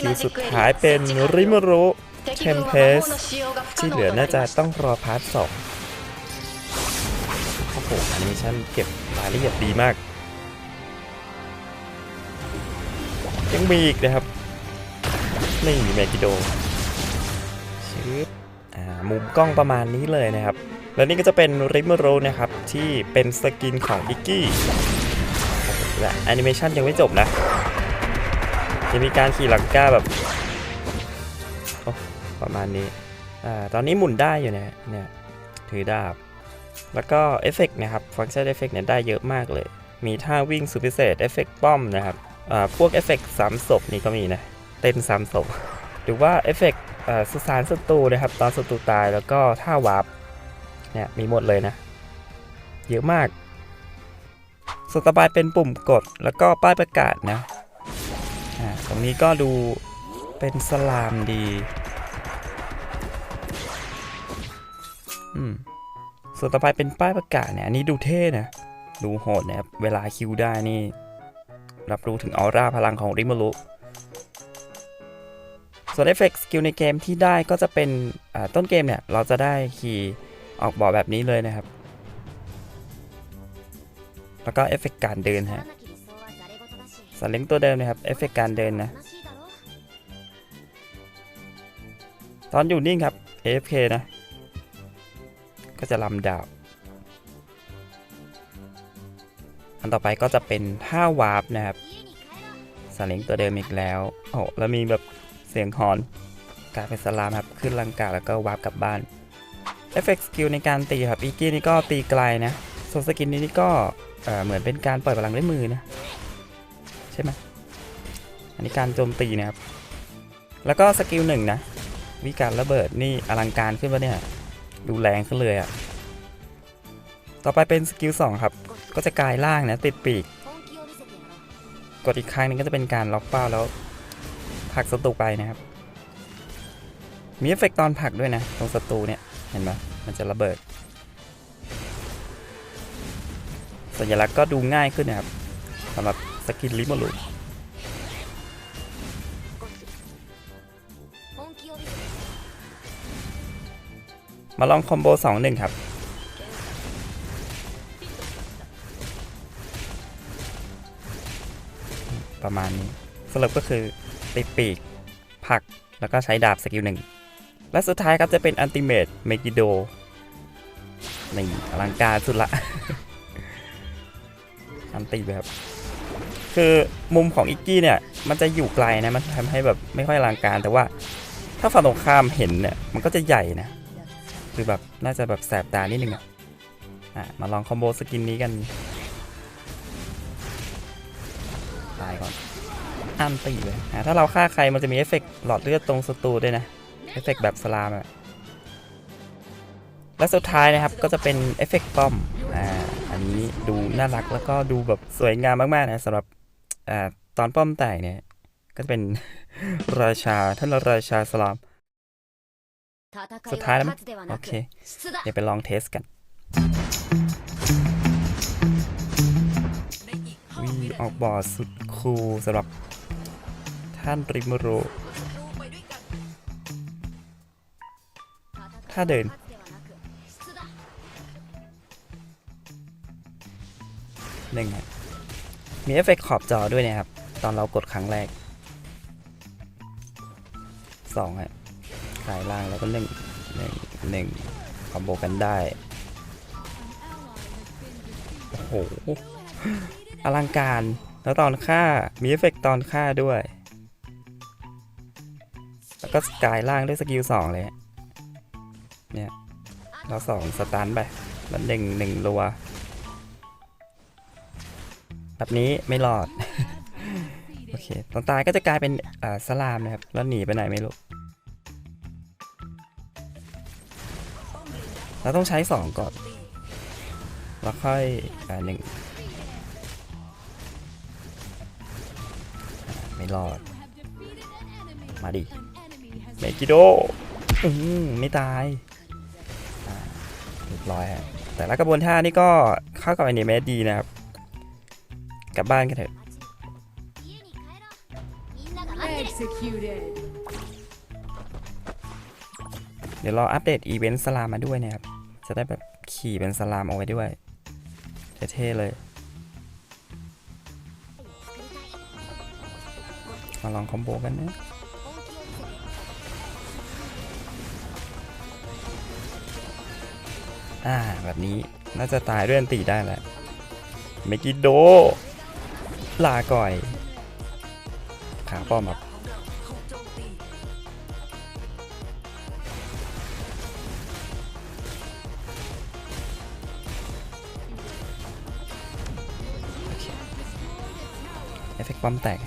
คิวสุดท้ายเป็นริมารุเทมเพสที่เหลือน่าจะต้องรอพาร์ทสองโอ้โหแอนิเมชั่นเก็บรายละเอียดดีมาก ยังมีอีกนะครับ นี่เมกิโดชืบอ่ามุมกล้องประมาณนี้เลยนะครับ แล้วนี่ก็จะเป็นริมารุนะครับที่เป็นสกินของอิกกี้และแอนิเมชันยังไม่จบนะ จะมีการขี่หลังก้าแบบประมาณนี้อ่าตอนนี้หมุนได้อยู่นะเนี่ยถือดาบ แล้วก็เอฟเฟกต์นะครับฟังก์ชันเอฟเฟกต์เนี่ยได้เยอะมากเลย มีท่าวิ่งสุดพิเศษเอฟเฟกต์ป้อมนะครับอ่าพวกเอฟเฟกต์สามศพนี่ก็มีนะเต้นสามศพหรือว่าเอฟเฟกต์สุสานศัตรูนะครับ ตอนศัตรูตายแล้วก็ท่าวาร์ปเนี่ยมีหมดเลยนะ เยอะมากส่วนต่อไปเป็นปุ่มกดแล้วก็ป้ายประกาศนะ ตรงนี้ก็ดูเป็นสลามดีอืมส่วนต่อไปเป็นป้ายประกาศเนี่ย อันนี้ดูเท่นะ ดูโหดนะครับ เวลาคิวได้นี่ รับรู้ถึงออร่าพลังของริมารุส่วนเอฟเฟกต์สกิลในเกมที่ได้ก็จะเป็นต้นเกมเนี่ย เราจะได้ขี่ออกบอแบบนี้เลยนะครับ แล้วก็เอฟเฟกต์การเดินฮะ สัตว์เลี้ยงตัวเดิมนะครับ เอฟเฟกต์การเดินนะ ตอนอยู่นิ่งครับ AFK นะ ก็จะลำดาบ อันต่อไปก็จะเป็นท่าวาร์ปนะครับสัตว์เลี้ยงตัวเดิมอีกแล้ว โอ้แล้วมีแบบเสียงฮอนกลายเป็นสลามครับ ขึ้นลังกาแล้วก็วาร์ปกลับบ้านเอฟเฟกต์สกิลในการตีครับอีกี้นี่ก็ตีไกลนะส่วนสกินนี้นี่ก็เหมือนเป็นการปล่อยพลังด้วยมือนะ ช่ไหมอันนี้การโจมตีนะครับ แล้วก็สกิลหนึ่งนะ วิการระเบิดนี่อลังการขึ้นปะเนี่ย ดูแรงขึ้นเลยอะ่ะ ต่อไปเป็นสกิล2ครับ ก็จะกลายร่างนะติดปีก กดอีกครั้งนึงก็จะเป็นการล็อกเป้าแล้วผักศัตรูไปนะครับ มีเอฟเฟกต์ตอนผักด้วยนะ ตรงศัตรูเนี่ย เห็นไหมมันจะระเบิด สัญลักษณ์ก็ดูง่ายขึ้นนะครับสำหรับ กินลิมารุมาลองคอมโบ2 1ครับ ประมาณนี้สรุปก็คือติปีก ผักแล้วก็ใช้ดาบสกิลหนึ่งและสุดท้ายครับจะเป็นอันติเม e เมกิโดนี่อลังการสุดละ อันตีแบบ คือมุมของอิกกี้เนี่ยมันจะอยู่ไกลนะมันทำให้แบบไม่ค่อยลังการ แต่ว่าถ้าฝั่งตรงข้ามเห็นเนี่ยมันก็จะใหญ่นะคือแบบน่าจะแบบแสบตานิดนึงอะอะมาลองคอมโบสกินนี้กันตายก่อนอันตีเลยอะถ้าเราฆ่าใครมันจะมีเอฟเฟกต์หลอดเลือดตรงศัตรูด้วยนะเอฟเฟกต์แบบสลามอะและสุดท้ายนะครับก็จะเป็นเอฟเฟกต์ป้อมอ่าอันนี้ดูน่ารักแล้วก็ดูแบบสวยงามมากๆนะสำหรับ อ่ตอนป้อมแตกเนี่ย ก็เป็นราชาท่านราชาสลาม สุดท้ายแล้วมั้ยโอเค เดี๋ยวไปลองเทสกันวีออกบอร์ดสุดคูลสำหรับท่านริมโร ถ้าเดิน หนึ่งอะ มีเอฟเฟกต์ขอบจอด้วยนะครับ ตอนเรากดครั้งแรกสองอะสายล่างแล้วก็หนึ่งหนึ่งหนึ่งคอมโบกันได้ โอ้โห อลังการ แล้วตอนฆ่า มีเอฟเฟกต์ตอนฆ่าด้วย แล้วก็สกายล่างด้วยสกิลสองเลย เนี่ย เราสองสตันไปแล้วหนึ่งหนึ่งรัว แบบนี้ไม่รอด โอเคตอนตายก็จะกลายเป็นสลามนะครับ แล้วหนีไปไหนไม่รู้ เราต้องใช้สองก่อน แล้วค่อยอหนึ่งไม่รอด มาดิ เมกิโดอืมไม่ตายเรียบร้อยฮะแต่ละกระบวนท่านี่ก็เข้ากับอนิเมะดีนะครับ กลับบ้านกันเถอะ เดี๋ยวรออัปเดตอีเวนต์สลามมาด้วยนะครับ จะได้แบบขี่เป็นสลามเอาไว้ด้วย เท่ๆเลย มาลองคอมโบกันนะอ่าแบบนี้น่าจะตายด้วยอันตีได้แหละเมกิโด ลาก่อยขาป้อมแบบเคเอฟเฟกต์ป้อมแตก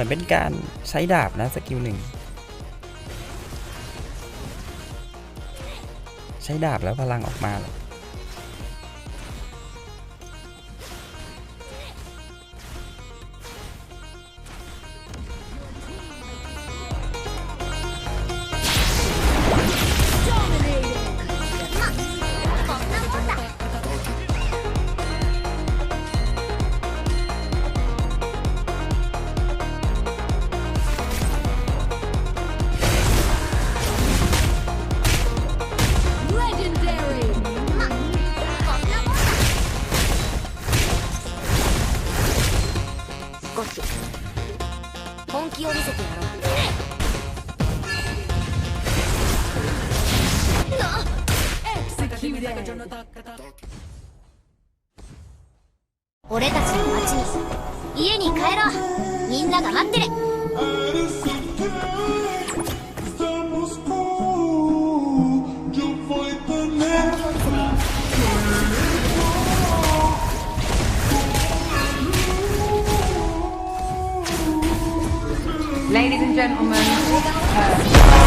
มือนเป็นการใช้ดาบนะสกิลหนึ่งใช้ดาบแล้วพลังออกมาเหร 俺たちの町に家に帰ろうみんなが待ってる Estamos com Joe vai ter Ladies and gentlemen, uh,